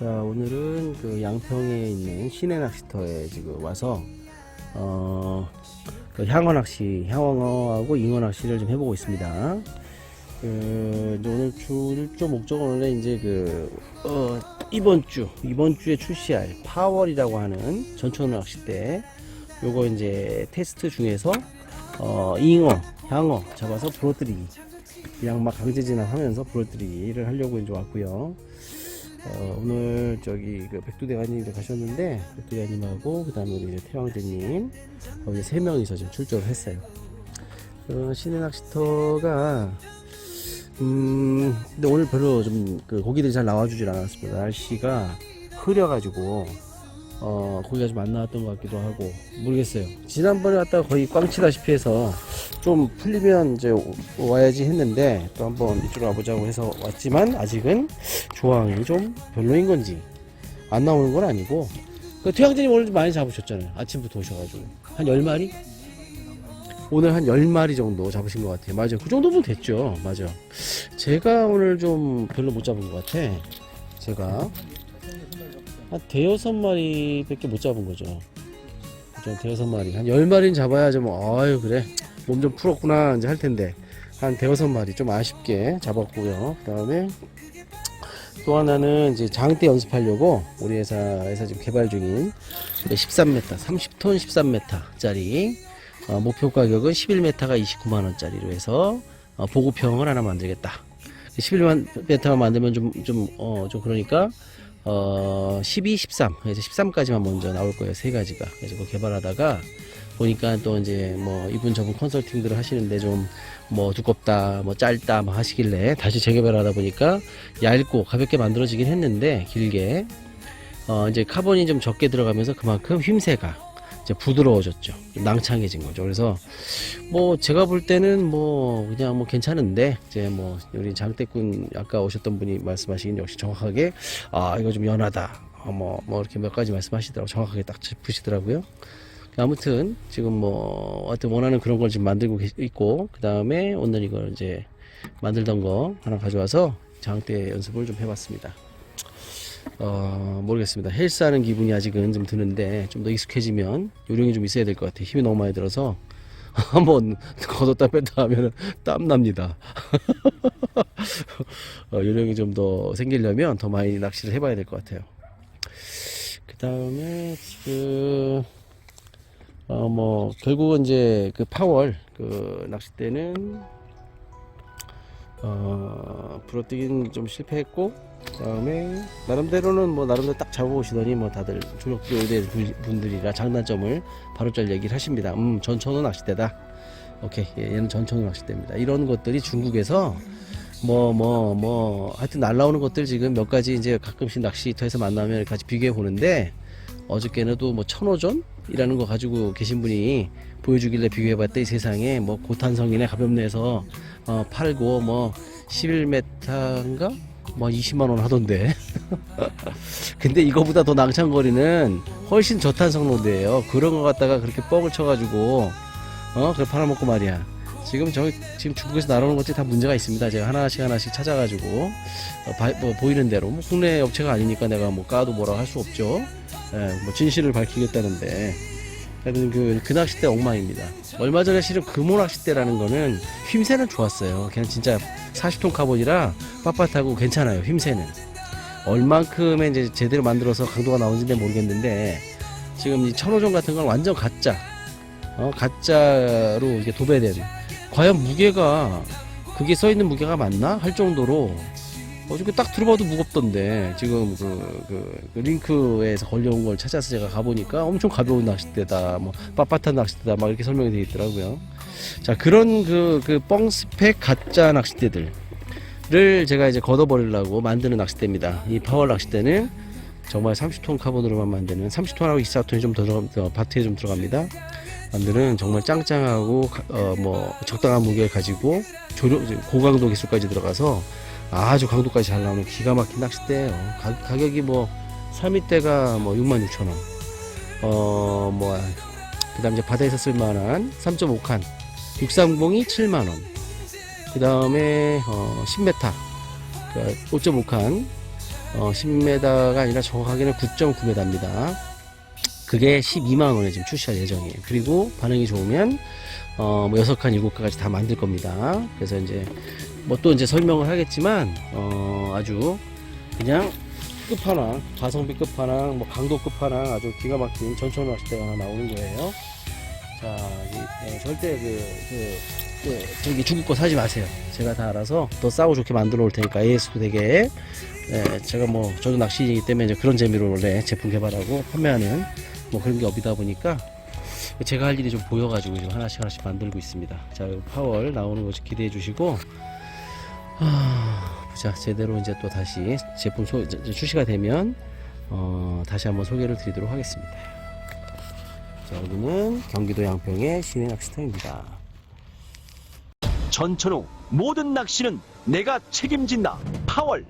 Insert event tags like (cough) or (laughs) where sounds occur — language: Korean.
자, 오늘은 그 양평에 있는 시내 낚시터에 지금 와서, 어, 그 향어 낚시, 향어하고 잉어 낚시를 좀 해보고 있습니다. 그, 오늘 출조 목적은 이제 그, 어, 이번 주, 이번 주에 출시할 파월이라고 하는 전천 낚시대, 요거 이제 테스트 중에서, 어, 잉어, 향어 잡아서. 그냥 막 강제 진압하면서 부러뜨리기를 하려고 이제 왔고요. 어, 오늘 저기 그 백두대가님도 가셨는데 백두대가님하고 그 다음에 우리 이제 태왕제님 어, 이제 세 명이서 지금 출조를 했어요. 어, 시내 낚시터가 음 근데 오늘 별로 좀 그 고기들이 잘 나와주질 않았습니다. 날씨가 흐려가지고 어 고기가 좀 안 나왔던 것 같기도 하고. 모르겠어요. 지난번에 왔다가 거의 꽝치다시피 해서 좀 풀리면 이제 오- 와야지 했는데 또 한번 이쪽으로 와보자고 해서 왔지만 아직은 조항이 좀 별로인 건지 안 나오는 건 아니고. 그 태양진이 오늘 좀 많이 잡으셨잖아요. 아침부터 오셔가지고. 한 10마리? 오늘 한 10마리 정도 잡으신 것 같아요. 맞아요. 그 정도면 됐죠. 맞아 제가 오늘 좀 별로 못 잡은 것 같아. 제가 한 대여섯 마리 밖에 못 잡은 거죠. 그죠 대여섯 마리. 한 10마리는 잡아야 좀 아유 그래. 몸 좀 풀었구나 이제 할 텐데. 한 대여섯 마리 좀 아쉽게 잡았고요. 그 다음에 또 하나는 이제 장대 연습하려고 우리 회사에서 지금 개발 중인 13m, 30톤 13m짜리 어, 목표 가격은 11m가 29만 원짜리로 해서 어, 보급형을 하나 만들겠다. 11m만 만들면 좀좀어좀 그러니까 어 12, 13 그래서 13까지만 먼저 나올 거예요 세 가지가. 그래서 그거 개발하다가 보니까 또 이제 뭐 이분 저분 컨설팅들을 하시는데 좀 뭐 두껍다 뭐 짧다 뭐 하시길래 다시 재개발하다 보니까 얇고 가볍게 만들어지긴 했는데 길게. 어 이제 카본이 좀 적게 들어가면서 그만큼 힘새가 이제 부드러워졌죠. 좀 낭창해진 거죠. 그래서 뭐 제가 볼 때는 뭐 그냥 뭐 괜찮은데 이제 뭐 우리 장대꾼 아까 오셨던 분이 말씀하시긴 역시 정확하게 아 이거 좀 연하다. 뭐뭐 뭐 이렇게 몇 가지 말씀하시더라고 정확하게 딱 짚으시더라고요. 아무튼 지금 뭐 하여튼 원하는 그런 걸 지금 만들고 있고 그 다음에 오늘 이걸 이제 만들던 거 하나 가져와서 장대 연습을 좀 해봤습니다. 어 모르겠습니다. 헬스하는 기분이 아직은 좀 드는데 좀 더 익숙해지면 요령이 좀 있어야 될 것 같아요. 힘이 너무 많이 들어서 (laughs) 한번 걷었다 뺐다 하면 땀 납니다. (laughs) 어, 요령이 좀 더 생기려면 더 많이 낚시를 해봐야 될 것 같아요. 그 다음에 지금 어 뭐 결국은 이제 그 파월 그 낚싯대는 어 부러뜨기는 좀 실패했고 그다음에 나름대로는 뭐 나름대로 딱 잡아보시더니 뭐 다들 조력도 의대 분들이라 장단점을 바로잘 얘기를 하십니다. 음 전천후 낚싯대다. 오케이 예, 얘는 전천후 낚싯대입니다. 이런 것들이 중국에서 뭐뭐 뭐 하여튼 날라오는 것들 지금 몇 가지 이제 가끔씩 낚시터에서 만나면 같이 비교해 보는데 어저께는 또뭐 천호전이라는 거 가지고 계신 분이 보여주길래 비교해봤더니 세상에 뭐 고탄성이네 가볍네 해서 어, 팔고 뭐 11m인가? 뭐 20만 원 하던데. (laughs) 근데 이거보다 더 낭창거리는 훨씬 저탄성 로드예요. 그런 거 갖다가 그렇게 뻥을 쳐가지고 어 그걸 팔아먹고 말이야. 지금 저 지금 중국에서 날아오는 것들이 다 문제가 있습니다. 제가 하나씩 하나씩 찾아가지고. 어, 바- 뭐 보이는 대로. 뭐 국내 업체가 아니니까 내가 뭐 까도 뭐라 할 수 없죠. 예, 뭐 진실을 밝히겠다는데 그, 그 낚싯대 엉망입니다. 얼마 전에 실은 금호 낚싯대라는 거는 휘새는 좋았어요. 그냥 진짜 40톤 카본이라 빳빳하고 괜찮아요. 휘새는. 얼만큼의 이제 제대로 만들어서 강도가 나오는지 모르겠는데 지금 이 천호종 같은 건 완전 가짜. 어, 가짜로 이게 도배된. 과연 무게가 그게 써 있는 무게가 맞나 할 정도로 어저께 딱 들어봐도 무겁던데. 지금 그, 그, 그 링크에서 걸려온 걸 찾아서 제가 가보니까 엄청 가벼운 낚싯대다 뭐 빳빳한 낚싯대다 막 이렇게 설명이 되어 있더라고요. 자 그런 그, 그 뻥스펙 가짜 낚싯대들을 제가 이제 걷어버리려고 만드는 낚싯대입니다. 이 파워 낚싯대는 정말 30톤 카본으로만 만드는 30톤하고 24톤이 좀 더 바트에 좀 들어갑니다. 만드는 정말 짱짱하고 어 뭐 적당한 무게를 가지고 조력 고강도 기술까지 들어가서 아주 강도까지 잘 나오는 기가 막힌 낚싯대예요. 가, 가격이 뭐 3위대가 뭐 66,000원. 어, 뭐 그다음 이제 바다에서 쓸 만한 3.5칸 630이 7만 원. 그다음에 어 10m. 그러니까 5.5칸 어, 10m가 아니라 정확하게는 9.9m입니다. 그게 12만 원에 지금 출시할 예정이에요. 그리고 반응이 좋으면 어, 뭐 6칸, 7칸까지 다 만들 겁니다. 그래서 이제 뭐 또 이제 설명을 하겠지만 어, 아주 그냥 끝판왕, 가성비 끝판왕, 뭐 강도 끝판왕 아주 기가 막힌 전천 낚싯대가 하나 나오는 거예요. 자, 이, 네, 절대 그, 그, 그, 저기 죽을 거 사지 마세요. 제가 다 알아서 더 싸고 좋게 만들어 올 테니까 AS도 되게. 네, 제가 뭐, 저도 낚시이기 때문에 이제 그런 재미로 원래 제품 개발하고 판매하는 뭐 그런 게 업이다 보니까 제가 할 일이 좀 보여가지고 지금 하나씩 하나씩 만들고 있습니다. 자, 요 파월 나오는 거좀 기대해 주시고, 자. 제대로 이제 또 다시 제품 소, 출시가 되면, 어, 다시 한번 소개를 드리도록 하겠습니다. 자, 여기는 경기도 양평의 시내 낚시터입니다. 전천후 모든 낚시는 내가 책임진다. 파월